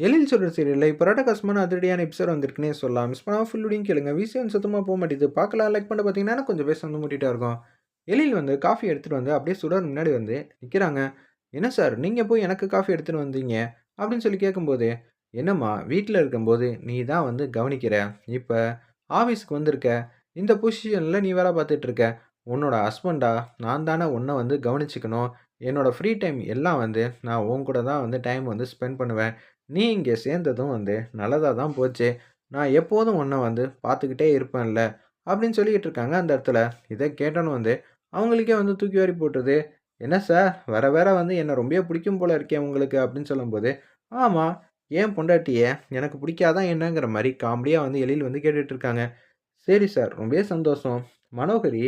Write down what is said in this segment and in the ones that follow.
எழில் சொல்கிற சீரியலில் இப்போ கஷ்டமான அதிரடியான எபிசோட் வந்திருக்குன்னே சொல்லலாம். மிஸ் பண்ணால் ஃபுல்லுடையும் கேளுங்க. விசியம் சுத்தமாக போக மாட்டேது. பார்க்கலாம். லைக் பண்ண பார்த்தீங்கன்னா கொஞ்சம் பேச வந்து மூட்டிகிட்டே இருக்கும். எழில் வந்து காஃபி எடுத்துகிட்டு வந்து அப்படியே சுடர் முன்னாடி வந்து நிற்கிறாங்க என்ன சார் நீங்கள் போய் எனக்கு காஃபி எடுத்துகிட்டு வந்தீங்க? அப்படின்னு சொல்லி கேட்கும்போது என்னம்மா? வீட்டில் இருக்கும்போது நீ தான் வந்து கவனிக்கிற. இப்போ ஆஃபீஸுக்கு வந்திருக்க. இந்த பொசிஷனில் நீ வேலை பார்த்துட்டு இருக்க. உன்னோட ஹஸ்பண்டா நான் தானே உன்னை வந்து கவனிச்சிக்கணும். என்னோடய ஃப்ரீ டைம் எல்லாம் வந்து நான் உன் கூட தான் வந்து டைம் வந்து ஸ்பெண்ட் பண்ணுவேன். நீ இங்கே சேர்ந்ததும் வந்து நல்லதாக தான் போச்சு. நான் எப்போதும் உன்னை வந்து பார்த்துக்கிட்டே இருப்பேன்ல அப்படின்னு சொல்லிக்கிட்டு இருக்காங்க அந்த இடத்துல. இதை கேட்டோன்னு வந்து அவங்களுக்கே வந்து தூக்கி வாரி போட்டுது என்ன சார்? வர வேற வந்து என்னை ரொம்ப பிடிக்கும் போல இருக்கேன் உங்களுக்கு அப்படின்னு சொல்லும்போது ஆமாம் ஏன் பொண்டாட்டியை? எனக்கு பிடிக்காதான் என்னங்கிற மாதிரி காமெடியாக வந்து எழில் வந்து கேட்டுட்ருக்காங்க சரி சார் ரொம்பவே சந்தோஷம். மனோகரி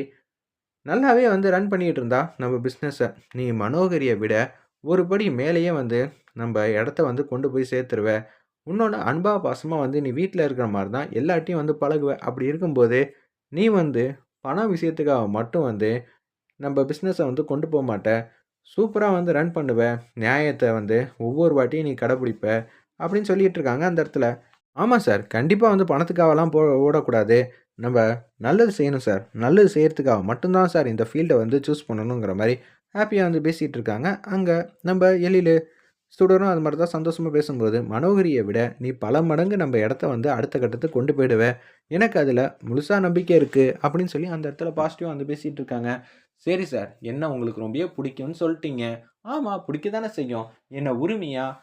நல்லாவே வந்து ரன் பண்ணிகிட்டு இருந்தா நம்ம பிஸ்னஸை நீ மனோகரியை விட ஒரு படி மேலேயே வந்து நம்ம இடத்த வந்து கொண்டு போய் சேர்த்துருவ. உன்னோட அன்பா பாசமாக வந்து நீ வீட்டில் இருக்கிற மாதிரி தான் எல்லாட்டையும் வந்து பழகுவ. அப்படி இருக்கும்போது நீ வந்து பணம் விஷயத்துக்காக மட்டும் வந்து நம்ம பிஸ்னஸை வந்து கொண்டு போக மாட்ட. சூப்பராக வந்து ரன் பண்ணுவேன் நியாயத்தை வந்து ஒவ்வொரு வாட்டியும் நீ கடைப்பிடிப்ப. அப்படின்னு சொல்லிட்டு இருக்காங்க அந்த இடத்துல. ஆமாம் சார் கண்டிப்பாக வந்து பணத்துக்காகலாம் போ ஓடக்கூடாது. நம்ம நல்லது செய்யணும் சார் நல்லது செய்கிறதுக்காக மட்டும்தான் சார் இந்த ஃபீல்டை வந்து சூஸ் பண்ணணுங்கிற மாதிரி ஹாப்பியாக வந்து பேசிகிட்டு இருக்காங்க. அங்கே நம்ம எழிலு ஸ்டூடெண்ட்டும் அது மாதிரி தான் சந்தோஷமாக பேசும்போது மனோகரியை விட நீ பல மடங்கு நம்ம இடத்த வந்து அடுத்த கட்டத்துக்கு கொண்டு போயிடுவேன் எனக்கு அதில் முழுசாக நம்பிக்கை இருக்குது அப்படின்னு சொல்லி அந்த இடத்துல பாசிட்டிவாக வந்து பேசிகிட்டு இருக்காங்க. சரி சார் என்ன உங்களுக்கு ரொம்பவே பிடிக்கும்னு சொல்லிட்டீங்க. ஆமாம் பிடிக்க தானே செய்யும். என்னை உரிமையாக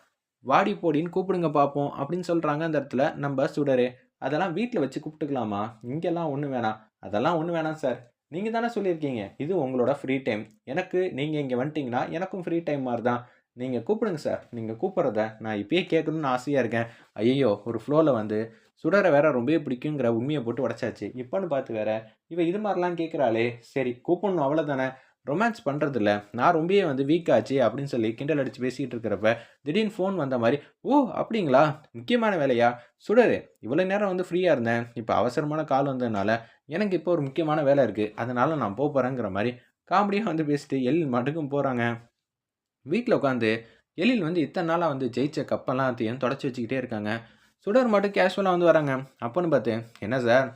வாடி போடின்னு கூப்பிடுங்க பார்ப்போம் அப்படின்னு சொல்கிறாங்க அந்த இடத்துல நம்ம சுடரே அதெல்லாம் வீட்டில் வச்சு கூப்பிட்டுக்கலாமா? இங்கெல்லாம் ஒன்று வேணாம். அதெல்லாம் ஒன்று வேணாம் சார். நீங்கள் தானே சொல்லியிருக்கீங்க. இது உங்களோட ஃப்ரீ டைம் எனக்கு நீங்கள் இங்கே வந்துட்டிங்கன்னா எனக்கும் ஃப்ரீ டைம் மாதிரி தான் நீங்கள் கூப்பிடுங்க சார். நீங்கள் கூப்பிட்றத நான் இப்பயே கேட்கணும்னு ஆசையாக இருக்கேன். ஐயோ ஒரு ஃப்ளோவில் வந்து சுடரை வேற ரொம்பவே பிடிக்குங்கிற உண்மையை போட்டு உடச்சாச்சு. இப்போன்னு பார்த்து வேற இவன் இது மாதிரிலாம் கேட்குறாளே சரி கூப்பிடணும் அவ்வளோதானே ரொமான்ஸ் பண்ணுறதில்ல நான் ரொம்பவே வந்து வீக் ஆச்சு அப்படின்னு சொல்லி கிண்டல் அடித்து பேசிகிட்டு இருக்கிறப்ப திடீர்னு ஃபோன் வந்த மாதிரி ஓ அப்படிங்களா? முக்கியமான வேலையா? சுடரு இவ்வளோ நேரம் வந்து ஃப்ரீயாக இருந்தேன். இப்போ அவசரமான கால் வந்ததுனால எனக்கு இப்போ ஒரு முக்கியமான வேலை இருக்குது அதனால் நான் போக போகிறேங்கிற மாதிரி காமெடியாக வந்து பேசிட்டு எல் மட்டுக்கும் போகிறாங்க வீட்டில் உட்காந்து எழில் வந்து இத்தனை நாளாக வந்து ஜெயிச்ச கப்பெல்லாம் அத்தையும் தொடச்சி வச்சுக்கிட்டே இருக்காங்க. சுடர் மட்டும் கேஷுவலாக வந்து வராங்க. அப்போன்னு பார்த்து என்ன சார்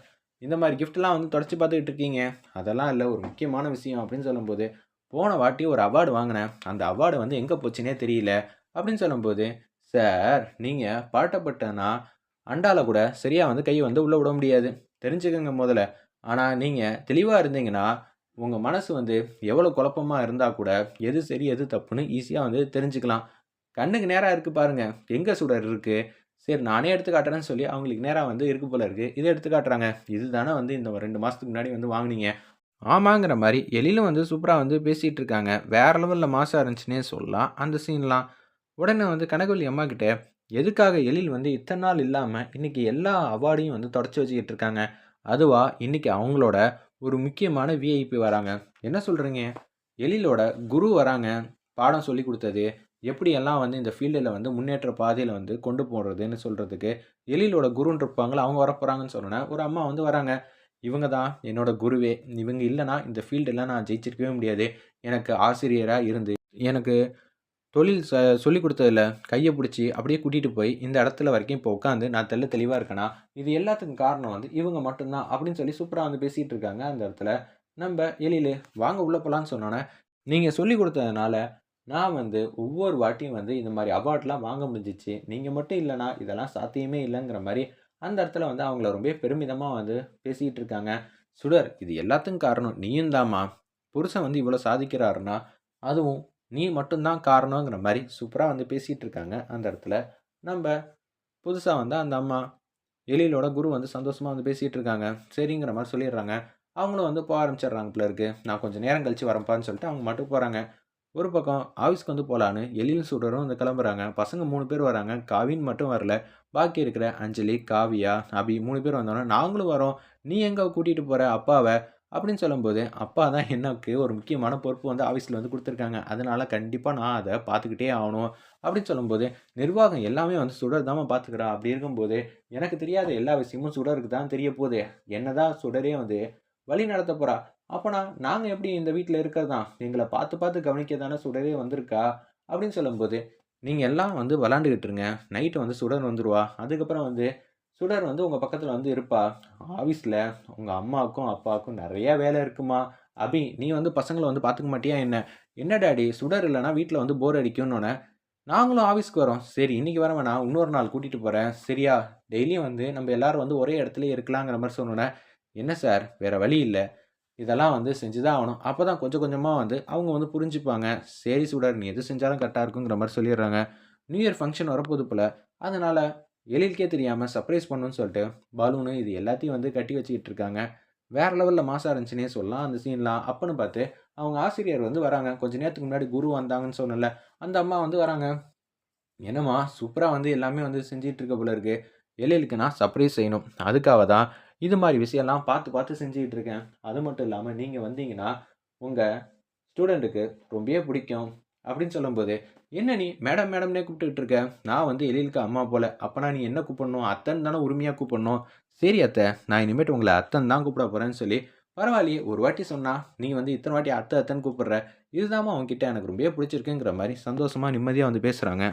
இந்த மாதிரி கிஃப்ட்லாம் வந்து தொடச்சி பார்த்துக்கிட்டு இருக்கீங்க. அதெல்லாம் இல்லை ஒரு முக்கியமான விஷயம் அப்படின்னு சொல்லும்போது போன வாட்டி ஒரு அவார்டு வாங்கினேன். அந்த அவார்டு வந்து எங்கே போச்சுனே தெரியல அப்படின்னு சொல்லும்போது சார் நீங்கள் பாட்டப்பட்டனா அண்டால கூட சரியாக வந்து கையை வந்து உள்ளே விட முடியாது. தெரிஞ்சுக்கோங்க முதல்ல. ஆனால் நீங்கள் தெளிவாக இருந்தீங்கன்னா உங்கள் மனசு வந்து எவ்வளோ குழப்பமாக இருந்தால் கூட எது சரி எது தப்புன்னு ஈஸியாக வந்து தெரிஞ்சுக்கலாம். கண்ணுக்கு நேராக இருக்குது பாருங்கள் எங்கே சுடர் இருக்குது சரி நானே எடுத்து காட்டுறேன்னு சொல்லி அவங்களுக்கு நேராக வந்து இருக்கு போல இருக்குது இதை எடுத்து காட்டுறாங்க. இது தானே வந்து இந்த ரெண்டு மாதத்துக்கு முன்னாடி வந்து வாங்கினீங்க. ஆமாங்கிற மாதிரி எழிலும் வந்து சூப்பராக வந்து பேசிகிட்டு இருக்காங்க. வேறு லெவலில் மாசாக இருந்துச்சுன்னே சொல்லலாம். அந்த சீன்லாம். உடனே வந்து கனகவல்லி அம்மா கிட்டே எதுக்காக எழில் வந்து இத்தனை நாள் இல்லாமல் இன்றைக்கி எல்லா அவார்டையும் வந்து தொடச்சி வச்சுக்கிட்டு இருக்காங்க? அதுவா இன்றைக்கி அவங்களோட ஒரு முக்கியமான விஐபி வராங்க. என்ன சொல்கிறீங்க எழிலோட குரு வராங்க. பாடம் சொல்லி கொடுத்தது. எப்படியெல்லாம் வந்து இந்த ஃபீல்டில் வந்து முன்னேற்ற பாதையில் வந்து கொண்டு போடுறதுன்னு சொல்கிறதுக்கு எழிலோட குருன்னு இருப்பாங்களா அவங்க வரப்போகிறாங்கன்னு சொன்னோன்னே ஒரு அம்மா வந்து வராங்க. இவங்க தான் என்னோட குருவே. இவங்க இல்லைனா இந்த ஃபீல்டெல்லாம் நான் ஜெயிச்சிருக்கவே முடியாது. எனக்கு ஆசிரியராக இருந்து எனக்கு தொழில் ச சொல்லிக் கொடுத்ததில் கையை பிடிச்சி அப்படியே கூட்டிகிட்டு போய் இந்த இடத்துல வரைக்கும் இப்போ உட்காந்து நான் தெல்ல தெளிவாக இருக்கேனா? இது எல்லாத்துக்கும் காரணம் வந்து இவங்க மட்டும்தான் அப்படின்னு சொல்லி சூப்பராக வந்து பேசிகிட்டு இருக்காங்க அந்த இடத்துல. நம்ம எழிலு வாங்க உள்ளே போகலான்னு சொன்னோன்னே நீங்கள் சொல்லி கொடுத்ததுனால நான் வந்து ஒவ்வொரு வாட்டியும் வந்து இந்த மாதிரி அவார்ட்லாம் வாங்க முடிஞ்சிச்சு. நீங்கள் மட்டும் இல்லைனா இதெல்லாம் சாத்தியமே இல்லைங்கிற மாதிரி அந்த இடத்துல வந்து அவங்கள ரொம்ப பெருமிதமாக வந்து பேசிக்கிட்டு இருக்காங்க. சுடர் இது எல்லாத்துக்கும் காரணம். நீயும் தாம்மா. புருஷன் வந்து இவ்வளோ சாதிக்கிறாருன்னா அதுவும் நீ மட்டும்தான் காரணங்கிற மாதிரி சூப்பராக வந்து பேசிகிட்டு இருக்காங்க அந்த இடத்துல. நம்ம புதுசாக வந்து அந்த அம்மா எழிலோட குரு வந்து சந்தோஷமாக வந்து பேசிகிட்டு இருக்காங்க. சரிங்கிற மாதிரி சொல்லிடுறாங்க. அவங்களும் வந்து போக ஆரம்பிச்சிடுறாங்க பிள்ளை இருக்குது நான் கொஞ்சம் நேரம் கழித்து வரப்பான்னு சொல்லிட்டு அவங்க மட்டும் போகிறாங்க ஒரு பக்கம் ஆஃபீஸ்க்கு வந்து போகலான்னு எழில் சூடரும் வந்து கிளம்புறாங்க. பசங்க மூணு பேர் வராங்க. காவின் மட்டும் வரல. பாக்கி இருக்கிற அஞ்சலி காவியா அபி மூணு பேர் வந்தோன்னே நாங்களும் வரோம். நீ எங்கே கூட்டிகிட்டு போகிற அப்பாவை அப்படின்னு சொல்லும்போது அப்பா தான் எனக்கு ஒரு முக்கியமான பொறுப்பு வந்து ஆஃபீஸில் வந்து கொடுத்துருக்காங்க. அதனால் கண்டிப்பாக நான் அதை பார்த்துக்கிட்டே ஆகணும். அப்படின்னு சொல்லும்போது நிர்வாகம் எல்லாமே வந்து சுடர் தான் பார்த்துக்கிறா. அப்படி இருக்கும்போது எனக்கு தெரியாத எல்லா விஷயமும் சுடருக்கு தான் தெரிய போகுது. என்ன தான் சுடரே வந்து வழி நடத்த போகிறா அப்போனா நாங்கள் எப்படி இந்த வீட்டில் இருக்கிறதான் எங்களை பார்த்து பார்த்து கவனிக்க தானே சுடரே வந்திருக்கா? அப்படின்னு சொல்லும்போது நீங்கள் எல்லாம் வந்து விளாண்டுக்கிட்டு இருங்க. நைட்டு வந்து சுடர் வந்துடுவா அதுக்கப்புறம் வந்து சுடர் வந்து உங்கள் பக்கத்தில் வந்து இருப்பா. ஆஃபீஸில் உங்கள் அம்மாவுக்கும் அப்பாவுக்கும் நிறையா வேலை இருக்குமா? அபி நீ வந்து பசங்களை வந்து பார்த்துக்க மாட்டியா என்ன? என்ன டாடி? சுடர் இல்லைனா வீட்டில் வந்து போர் அடிக்கும்னு நாங்களும் ஆஃபீஸ்க்கு வரோம். சரி இன்றைக்கி வர வேணா இன்னொரு நாள் கூட்டிகிட்டு போகிறேன் சரியா? டெய்லியும் வந்து நம்ம எல்லாரும் வந்து ஒரே இடத்துல இருக்கலாங்கிற மாதிரி சொன்னோன்னே என்ன சார்? வேறு வழி இல்லை. இதெல்லாம் வந்து செஞ்சு தான் ஆகணும். அப்போ தான் கொஞ்சம் கொஞ்சமாக வந்து அவங்க வந்து புரிஞ்சுப்பாங்க. சரி சுடர் நீ எது செஞ்சாலும் கரெக்டாக இருக்குங்கிற மாதிரி சொல்லிடுறாங்க. நியூ இயர் ஃபங்க்ஷன் வரப்போது போல். அதனால் எழிலுக்கே தெரியாமல் சர்ப்ரைஸ் பண்ணணும்னு சொல்லிட்டு பலூனு இது எல்லாத்தையும் வந்து கட்டி வச்சுக்கிட்டு இருக்காங்க. வேறு லெவலில் மாசாக இருந்துச்சுன்னே சொல்லலாம். அந்த சீன்லாம் அப்போன்னு பார்த்து அவங்க ஆசிரியர் வந்து வராங்க. கொஞ்ச நேரத்துக்கு முன்னாடி குரு வந்தாங்கன்னு சொன்னல அந்த அம்மா வந்து வராங்க. என்னம்மா சூப்பராக வந்து எல்லாமே வந்து செஞ்சிகிட்டு இருக்க போல இருக்குது எழிலுக்கு நான் சர்ப்ரைஸ் செய்யணும். அதுக்காக தான் இது மாதிரி விஷயம்லாம் பார்த்து பார்த்து செஞ்சுக்கிட்டு இருக்கேன். அது மட்டும் இல்லாமல் நீங்கள் வந்தீங்கன்னா உங்கள் ஸ்டூடெண்ட்டுக்கு ரொம்பவே பிடிக்கும். அப்படின்னு சொல்லும்போது என்ன நீ மேடம் மேடம்னே கூப்பிட்டுக்கிட்டு இருக்க? நான் வந்து எழிலுக்கு அம்மா போல. அப்போனா நீ என்ன கூப்பிடணும்? அத்தன் தானே உரிமையாக கூப்பிடணும்? சரி அத்தை நான் இனிமேட்டு உங்களை அத்தன் தான் கூப்பிட போகிறேன்னு சொல்லி பரவாயில்லையே ஒரு வாட்டி சொன்னா நீ வந்து இத்தனை வாட்டி அத்தை அத்தன் கூப்பிடுற. இதுதாம்மா அவங்ககிட்ட எனக்கு ரொம்பவே பிடிச்சிருக்குங்கிற மாதிரி சந்தோஷமாக நிம்மதியாக வந்து பேசுகிறாங்க